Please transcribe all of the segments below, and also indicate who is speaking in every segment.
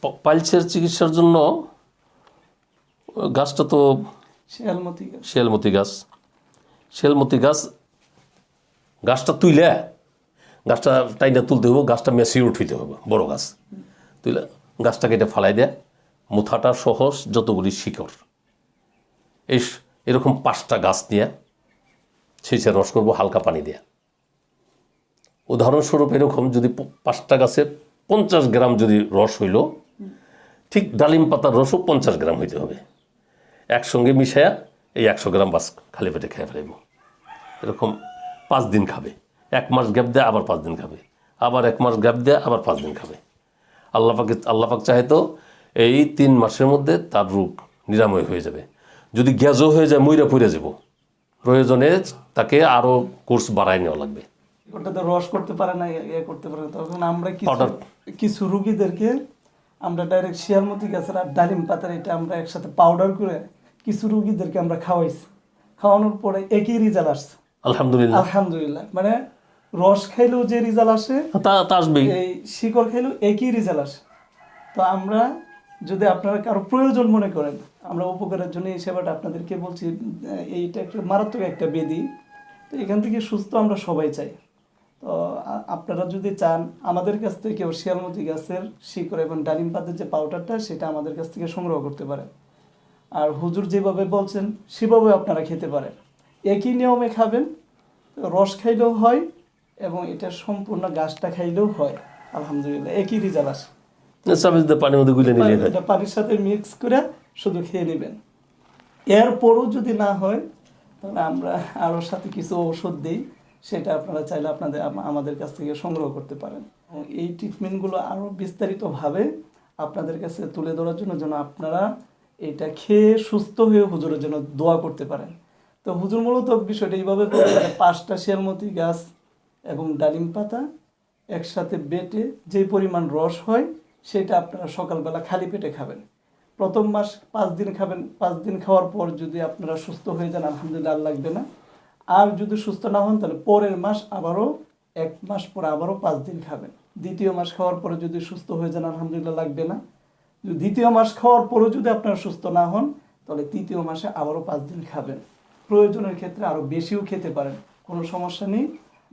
Speaker 1: প- পাইলসের চিকিৎসার জন্য গাছটা তো
Speaker 2: শিয়ালমতি গাছ।
Speaker 1: শিয়ালমতি গাছ। শিয়ালমতি গাছ গাছটা তুইলে গাছটা টাইনা তুলতে হবে গাছটা মেসিউর উঠিতে হবে বড় গাছ। তুইলে গাছটাকে এটা ফালাই দেয় মুথাটা সহজ যতগুলি শিকড়। এই এরকম পাঁচটা গাছ নিয়ে ছেঁচে রস করব হালকা পানি দেয়া। উদাহরণস্বরূপ এরকম যদি পাঁচটা গাছে পঞ্চাশ গ্রাম যদি রস হইল ঠিক ডালিম পাতার রসও পঞ্চাশ গ্রাম হইতে হবে। একসঙ্গে মিশায়া এই একশো গ্রাম বাস খালি পেটে খেয়ে ফেলাইব। এরকম পাঁচ দিন খাবে। এক মাস গ্যাপ দেয় আবার পাঁচ দিন খাবে। আবার এক মাস গ্যাপ দেয় আবার পাঁচ দিন খাবে। আল্লাপাকে আল্লাপাক চাহে তো এই তিন মাসের মধ্যে তার রোগ নিরাময় হয়ে যাবে। যদি গ্যাজও হয়ে যায় মইরা পড়ে যাব। প্রয়োজনে তাকে আরও কোর্স বাড়ায় নেওয়া লাগবে।
Speaker 2: ওটাতে রস করতে পারে না এ করতে পারে না। তখন আমরা. কিছু রুগীদেরকে আমরা ডাইরেক্ট শিয়ালমতি গাছের আর ডালিম পাতার এটা আমরা একসাথে পাউডার করে কিছু রুগীদেরকে আমরা খাওয়াইছি। খাওয়ানোর পরে একই রেজাল্ট আসছে।
Speaker 1: আলহামদুলিল্লাহ।
Speaker 2: আলহামদুলিল্লাহ। মানে রস খাইলেও যে রেজাল্ট আসে
Speaker 1: তা আসবেই।
Speaker 2: এই শিকড় খাইলেও একই রেজাল্ট আসে। তো আমরা যদি আপনারা কারও প্রয়োজন মনে করেন আমরা উপকারের জন্য এই সেবাটা আপনাদেরকে বলছি এইটা একটা মারাত্মক একটা বেদি তো এখান থেকে সুস্থ আমরা সবাই চাই। তো আপনারা যদি চান আমাদের কাছ থেকে কেউ শিয়ালমতি গাছের শিকড় এবং ডালিম পাতের যে পাউডারটা সেটা আমাদের কাছ থেকে সংগ্রহ করতে পারেন। আর হুজুর যেভাবে বলছেন সেভাবে আপনারা খেতে পারেন। একই নিয়মে খাবেন রস খাইলেও হয় এবং এটা সম্পূর্ণ গাছটা খাইলেও হয়। আলহামদুলিল্লাহ একই রেজাল্ট আসে।
Speaker 1: পানির মধ্যে গুলে নিলে
Speaker 2: এটা পানির সাথে মিক্স করে শুধু খেয়ে নেবেন। এরপরও যদি না হয় তাহলে আমরা আরও সাথে কিছু ঔষধ দিই। সেটা আপনারা চাইলে আপনাদের আমাদের কাছ থেকে সংগ্রহ করতে পারেন। এবং এই ট্রিটমেন্টগুলো আরও বিস্তারিতভাবে আপনাদের কাছে তুলে ধরার জন্য যেন আপনারা এটা খেয়ে সুস্থ হয়ে হুজুরের জন্য দোয়া করতে পারেন। তো হুজুর মূলত বিষয়টা এইভাবে পাঁচটা শিয়ালমতি গাছ এবং ডালিম পাতা একসাথে বেটে যে পরিমাণ রস হয় সেটা আপনারা সকালবেলা খালি পেটে খাবেন। প্রথম মাস পাঁচ দিন খাবেন, পাঁচ দিন খাওয়ার পর যদি আপনারা সুস্থ হয়ে যান, আলহামদুলিল্লাহ লাগবে না। আর যদি সুস্থ না হন, তাহলে পরের মাস আবারও, এক মাস পরে আবারও পাঁচ দিন খাবেন। দ্বিতীয় মাস খাওয়ার পরে যদি সুস্থ হয়ে যান, আলহামদুলিল্লাহ লাগবে না। দ্বিতীয় মাস খাওয়ার পরেও যদি আপনারা সুস্থ না হন, তাহলে তৃতীয় মাসে আবারও পাঁচ দিন খাবেন। প্রয়োজনের ক্ষেত্রে আরও বেশিও খেতে পারেন। কোনো সমস্যা নেই।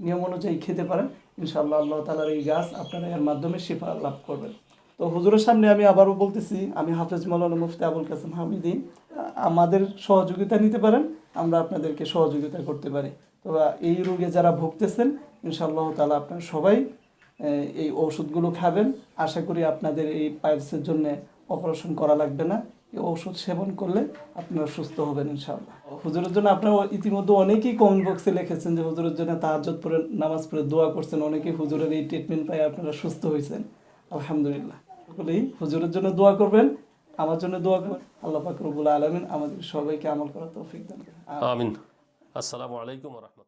Speaker 2: নিয়ম অনুযায়ী খেতে পারেন। ইনশাআল্লাহ আল্লাহ তালার এই গাছ আপনারা এর মাধ্যমে শিফা লাভ করবেন। তো হুজুরের সামনে আমি আবারও বলতেছি, আমি হাফেজ মৌলানা মুফতি আবুল কাসেম হামিদি আমাদের সহযোগিতা নিতে পারেন। আমরা আপনাদেরকে সহযোগিতা করতে পারি। তো এই রোগে যারা ভুগতেছেন, ইনশাআল্লাহ তালা আপনারা সবাই এই ওষুধগুলো খাবেন। আশা করি আপনাদের এই পাইলসের জন্য অপারেশন করা লাগবে না। এই ওষুধ সেবন করলে আপনারা সুস্থ হবেন, ইনশাআল্লাহ। হুজুরের জন্য আপনারা ইতিমধ্যে অনেকেই কমেন্ট বক্সে লিখেছেন যে, হুজুরের জন্য তাহাজ্জত পড়ে, নামাজ পড়ে দোয়া করছেন। অনেকেই হুজুরের এই ট্রিটমেন্ট পাই আপনারা সুস্থ হয়েছেন আলহামদুলিল্লাহ। সকলেই হুজুরের জন্য দোয়া করবেন। আমার জন্য দোয়া করবেন আল্লাহ পাক রব্বুল আলমিন আমাদের সবাইকে আমল করার তৌফিক দান করেন।
Speaker 1: আমিন। আসসালামু আলাইকুম রহমতুল্লাহ।